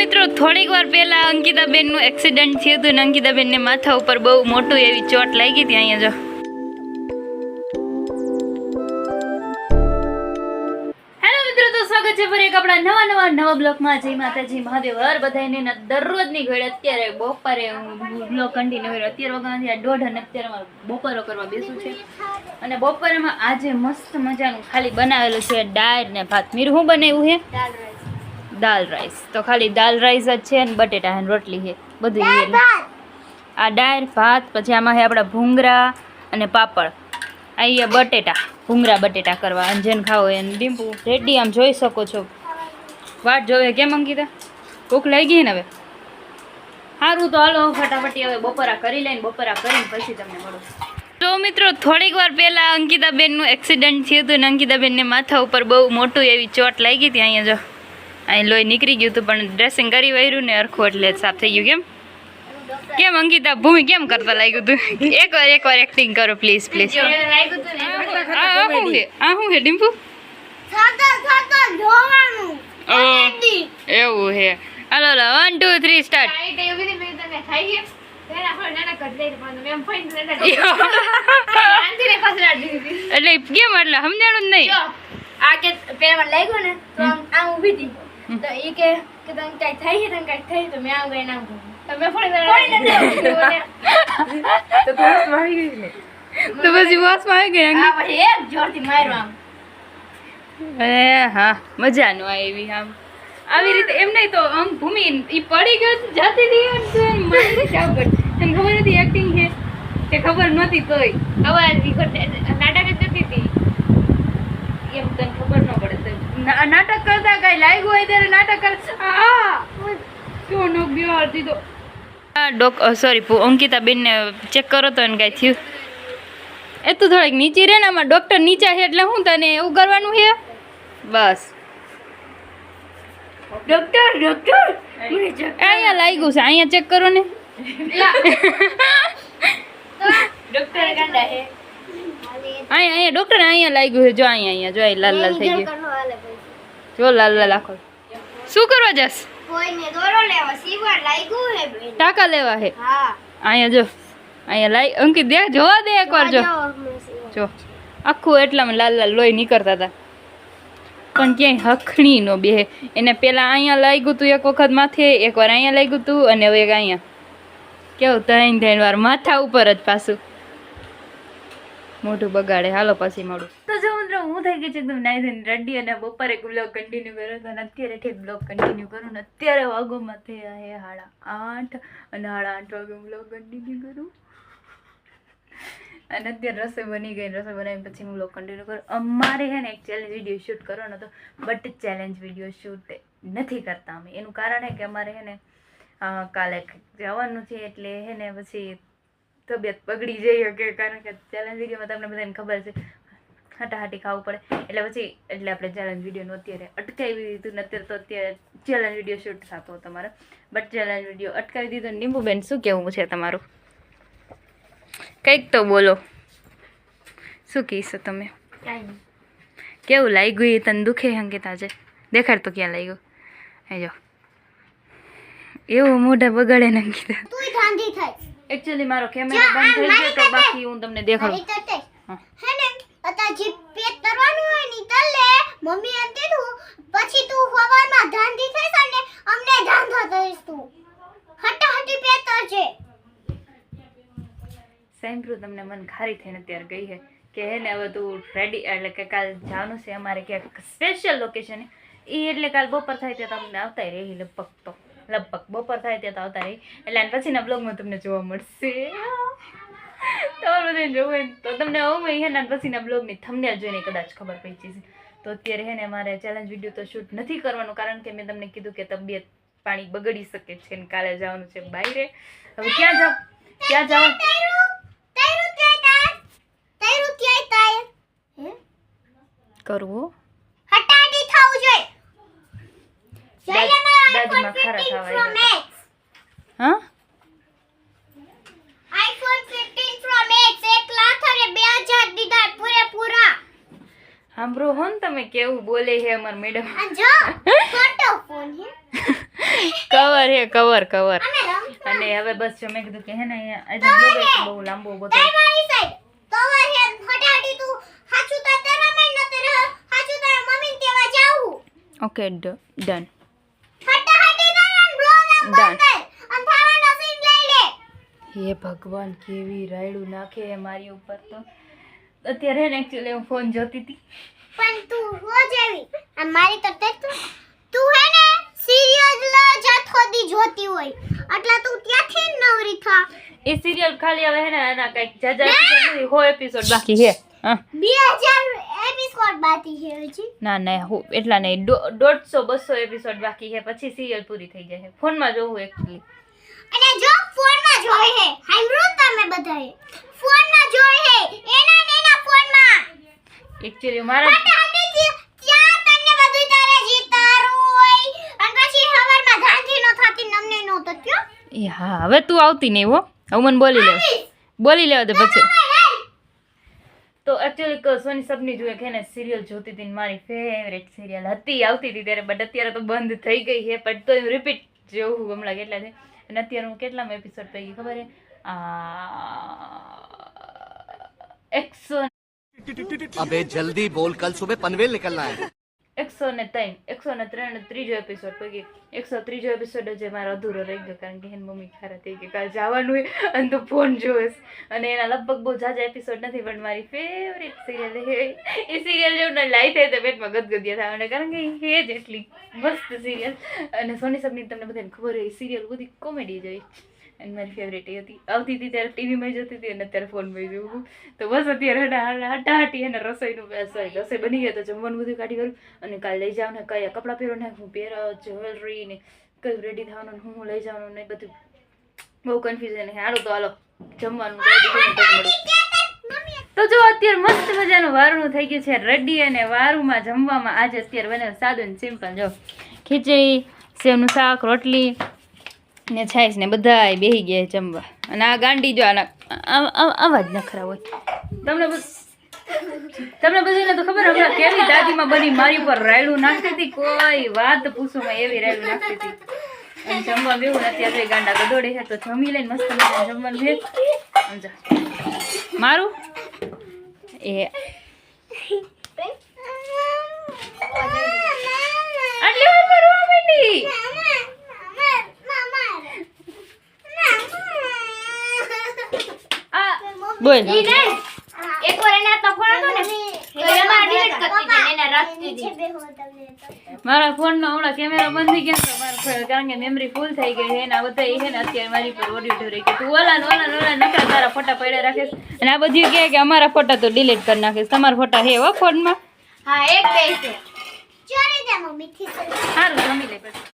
મિત્રો, થોડીક વાર પહેલા અંકિતાબેનનું એક્સિડન્ટ થયું હતું ને અંકિતાબેનને માથા ઉપર બહુ મોટું એવી ચોટ લાગી હતી અહીંયા જો. હેલો તો સ્વાગત છે ફરી એક આપણા નવા નવા નવા બ્લોગમાં. જય માતાજી, મહાદેવ. હર બધાને ને દરરોજની ઘડી અત્યારે બપોરે હું બ્લોગ કન્ટિન્યુ કર્યો. અત્યારે વગાડથી આ દોઢ અને અત્યારે મારે બપોરો કરવા બેસું છે. અને બપોરેમાં આજે મસ્ત મજાનું ખાલી બનાવેલું છે દાળ ને ભાત. મીર હું બનાવ્યું છે? દાલ રાઈસ. તો ખાલી દાલ રાઈસ જ છે અને બટેટા અને રોટલી છે. બધું આ દાળ ભાત પછી આમાં છે આપણા ભૂંગરા અને પાપડ. અહીંયા બટેટા. ભૂંગરા બટેટા કરવા. અને જેને ખાવો એને લીંબુ. રેડી આમ જોઈ શકો છો. વાટ જોવે કેમ અંકિતા? ભૂખ લઈ ગઈ ને હવે? સારું તો હાલો ફટાફટી હવે બપોરા કરી લઈને બપોરા કરીને પછી તમને મળું. તો મિત્રો થોડીક વાર પહેલાં અંકિતાબેનનું એક્સિડન્ટ થયું હતું ને અંકિતાબેનને માથા ઉપર બહુ મોટું એવી ચોટ લાગી હતી અહીંયા જો. અહીં લોહી નીકળી ગયું હતું પણ ડ્રેસિંગ કરી વાર્યું ને અરખું એટલે સાફ થઈ ગયું. કેમ? કેમ અંકિતા ભૂમિ કેમ કરતા લાગ્યું હતું એકવાર એકવાર એક્ટિંગ કરો પ્લીઝ પ્લીઝ આ શું છે? આ શું છે ડિમ્પુ? એવું છે. હાલો હાલો વન ટુ થ્રી સ્ટાર્ટ એટલે કેમ એટલે સમજાણું જ નહીં. આ કે પેલા લાગ્યું ને તો આમ આમ ઊભી હતી. તો એ કે કે તને કઈ થાય છે તને કાંઈક થાય તો મેં આમ કરીને આમ કર્યું. તો મેં ફરી તો પછી વાસમાં મારી ગઈ આ પછી એક જોરથી માર્યો આમ. અરે હા મજા નો આવી આમ. આવી રીતે એમ નહીં તો આમ ભૂમિ એ પડી ગયો તો જાતી હતી તું મારી જાવ તને ખબર નથી એક્ટિંગ છે? કે ખબર નહોતી તોય. અવાજ નાટક જ જતી હતી. એમ તને ખબર ન તો ના- નાટક કરતા કઈ લાગ્યું હોય ત્યારે નાટક કર આ કેવો નોક બિહાર દીધો ડોક સોરી અંકિતા બેનને ચેક કરો તો એને કાંઈ થયું. એ તું થોડીક નીચી રહે ને આમાં ડૉક્ટર નીચા છે એટલે હું તને એવું કરવાનું છે? બસ. ડોક્ટર ડોક્ટર અહીંયા લાગ્યું છે અહીંયા ચેક કરો ને. ડોક્ટર ગાંડા હે અહીંયા અહીંયા ડોક્ટર અહીંયા લાગ્યું છે. જો અહીંયા અહીંયા જો લાલ લાલ થઈ ગયું. જો લાલ લાલ આખો. શું કરવા જસ? કોઈને દોરો લેવા સીવર લાગ્યું હે બેન? ટાકા લેવા હે? હા. અહીંયા જો અહીંયા લાઈ અંકિત દે જોવા દે એકવાર જો. જો આખું એટલામાં લાલ લાલ લોહી નીકળતા હતા પણ ક્યાંય હખણી નો બે એને પેલા અહીંયા લાગ્યું હતું એક વખત માથે એકવાર અહીંયા લાગ્યું હતું અને હવે અહીંયા. કેવું ત્રણ ત્રણ વાર માથા ઉપર જ પાછું. મોઢું બગાડે. હાલો પછી મળું. તો જો મિત્રો, હું થઈ ગઈ છે એકદમ નાઈ થઈને રેડી અને બપોરે બ્લોગ કન્ટિન્યુ કર્યો અને અત્યારે ઠીક બ્લોગ કન્ટિન્યુ કરું ને અત્યારે વાગોમાં થયા હે હાડા આઠ અને હાડા આઠ વાગે બ્લોગ કન્ટિન્યુ કરું. અને અત્યારે રસોઈ બની ગઈ રસોઈ બનાવી પછી હું બ્લોગ કન્ટિન્યુ કરું. અમારે છે ને એક ચેલેન્જ વીડિયો શૂટ કરવાનો હતો બટ ચેલેન્જ વીડિયો શૂટ નથી કરતા અમે. એનું કારણ છે કે અમારે છે ને કાલે જવાનું છે એટલે હે ને પછી તબિયત બગડી જઈ શકે કારણ કે ચેલેન્જ વિડીયોમાં તમને બધાને ખબર છે હટાહટી ખાવું પડે. એટલે પછી એટલે આપણે ચેલેન્જ વિડીયોનું અત્યારે અટકાવી દીધું ને અત્યારે તો અત્યારે ચેલેન્જ વીડિયો શૂટ થતો તમારો બટ ચેલેન્જ વીડિયો અટકાવી દીધો. નીંબુબેન શું કહેવું છે તમારું? કંઈક તો બોલો. શું કહીશો તમે? કેવું લાગ્યું એ તને દુખે અંકિત આજે? દેખાડ તો ક્યાં લાગ્યું? એ જો એવું મોઢા બગાડે ને અંકિતા એકચ્યુઅલી મારો કેમેરા બંધ થઈ ગયો તો બાકી હું તમને દેખાડું. હા. ને અતા જે પેટ કરવાનું હોયની તલે મમ્મી એમ કીધું પછી તું હવામાં ધાંધી થઈશ અને અમને ધાંધો થઈશ તું. હટાહટી પેટ કરજે. સેમ્પ્રુ તમને મન ખારી થઈને અત્યારે ગઈ હે કે હે ને હવે તું રેડી એટલે કે કાલ જવાનું છે અમારે ક્યાંક સ્પેશિયલ લોકેશન એ. એટલે કાલ બપોર થાય ત્યાં તમને આવતા રહી લગભગ તો. લગભગ બપોર થાય ત્યાં તો આવતા રહી એટલે આના પછીના બ્લોગમાં તમને જોવા મળશે. તમારે બધાને જોવું તો તમને હવે હેના પછીના બ્લોગની થમને જોઈને કદાચ ખબર પડી જશે. તો અત્યારે હે ને મારે ચેલેન્જ વીડિયો તો શૂટ નથી કરવાનું કારણ કે મેં તમને કીધું કે તબિયત પાણી બગડી શકે છે ને કાલે જવાનું છે બાયરે. હવે ક્યાં જાવ? ક્યાં જાવ? કરવું બે હજાર દીધા પૂરેપૂરા સાંભળો હો ને તમે કેવું બોલે છે અમાર મેડમ આ જો ખોટો ફોન હે કવર હે કવર કવર અમે રમ અને હવે બસ જો મેં કીધું કે હે ને અહીંયા આજે બ્લોગ એક બહુ લાંબો બધો તાઈ મારી સાઈડ કવર હે ફટાફટી તું હાચું તો તારા મેં ન તે હાચું તારા મમ્મી કેવા જાવું ઓકે ડન ફટાફટી તારા હે ભગવાન કેવી રાયડું નાખે મારી ઉપર તો. અત્યારે ને એકચ્યુઅલી હું ફોન જોતી હતી. પણ તું હો જેવી આ મારી તો તે. તું હે ને સિરિયલ જાથો દી જોતી હોય. એટલે તું ત્યાંથી નવરી થા. એ સિરિયલ ખાલી હવે હે ને એના કંઈક જાજા એપિસોડ હો એપિસોડ બાકી હે. હા. બે હજાર એપિસોડ બાકી છે હજી. ના ના હો એટલા નહીં. દોઢસો બસો એપિસોડ બાકી છે. પછી સિરિયલ પૂરી થઈ જાય ફોનમાં જોવું એકચ્યુઅલી અને જો ફોનમાં જોઈ હે સાંભળ્યું તમે બધાએ. ફોનમાં જોઈ હે એના નેના ફોનમાં. એકચ્યુઅલી મારા હા. હવે તું આવતી નહીં હો. હું મને બોલી લે બોલી લેવા દે પછી. તો એકચ્યુઅલી સોની સબની જોઈએ કે એને સિરિયલ જોતી હતી મારી ફેવરેટ સિરિયલ હતી, આવતી હતી ત્યારે બટ અત્યારે તો બંધ થઈ ગઈ છે બટ તો રિપીટ જોઉં હમણાં કેટલા છે. અને અત્યારે હું કેટલામાં એપિસોડ થઈ ગઈ ખબર છે? એકસો અબે જલ્દી બોલ, કલ સુબહ પનવેલ નીકળના હે. એકસો ને ત્રણ, એકસો ને ત્રણ ત્રીજો એપિસોડ પછી એકસો ત્રીજો એપિસોડ જે મારો અધૂરો રહી ગયો, કારણ કે એની મમ્મી ખારા થઈ ગઈ, કાલે જવાનું હોય અને તું ફોન જોઈશ. અને એના લગભગ બહુ જાજા એપિસોડ નથી, પણ મારી ફેવરેટ સિરિયલ એ સિરિયલ જેવું ને લાઈ થાય તો પેટમાં ગદગદિયા થાય, અને કારણ કે એ જ એટલી મસ્ત સિરિયલ અને સોની સબની તમને બધાને ખબર હોય સિરિયલ બધી કોમેડી જોઈ અને મારી ફેવરેટ એ હતી. આવતી હતી ત્યારે ટીવીમાં જોતી હતી અને અત્યારે ફોનમાં જોઉં તો બસ અત્યારે હાટા હટાહટી અને રસોઈનું સોરી રસોઈ બની ગયા તો જમવાનું બધું કાઢી કરું અને કાલે લઈ જાવ ને કયા કપડાં પહેરો ને હું પહેરો જ્વેલરી ને કયું રેડી થવાનું હું હું લઈ જવાનું ને બધું. બહુ કન્ફ્યુઝન હાલો તો હાલો જમવાનું. તો જો અત્યારે મસ્ત મજાનું વારું થઈ ગયું છે. રેડી અને વારુંમાં જમવામાં આજે અત્યારે બને સાદું ને સિમ્પલ જો ખીચડી સેવનું શાક રોટલી ને છાઈશ ને બધાય બેહી ગયા જમવા. અને આ ગાંડી જો આના આવા જ નખરા હોય. તમને બધ- તમને બધાને તો ખબર હમણાં કેવી દાદીમાં બની મારી ઉપર રાયડું નાખતી હતી? કોઈ વાત પૂછો માં એવી રાયડું નાખતી હતી. અને જમવા બેવું નથી અત્યારે ગાંડા ગદોડે છે, તો જમી લઈને મસ્ત મજાનું જમવાનું છે. સમજા મારું? એ આ બોલ એકવાર એને તો હતો ને તો એમાં delete કરતી હતી એને રાખતી હતી મારા ફોનનો હમણાં કેમેરા બંધ થઈ ગયો તો મારા કારણ કે મેમરી ફૂલ થઈ ગઈ છે એના બધા એ છે ને અત્યારે મારી પર ઓડિયો રહી ગયું તું ઓલા ઓલા ઓલા નકરા તારા ફોટા પડ્યા રાખીશ અને આ બધી કહે કે અમારા ફોટા તો ડિલીટ કરી નાખીશ. તમારા ફોટા હે હો ફોનમાં હા એક બે છે. ચોરી દે મમ્મી થી સારું જમી લે પછી.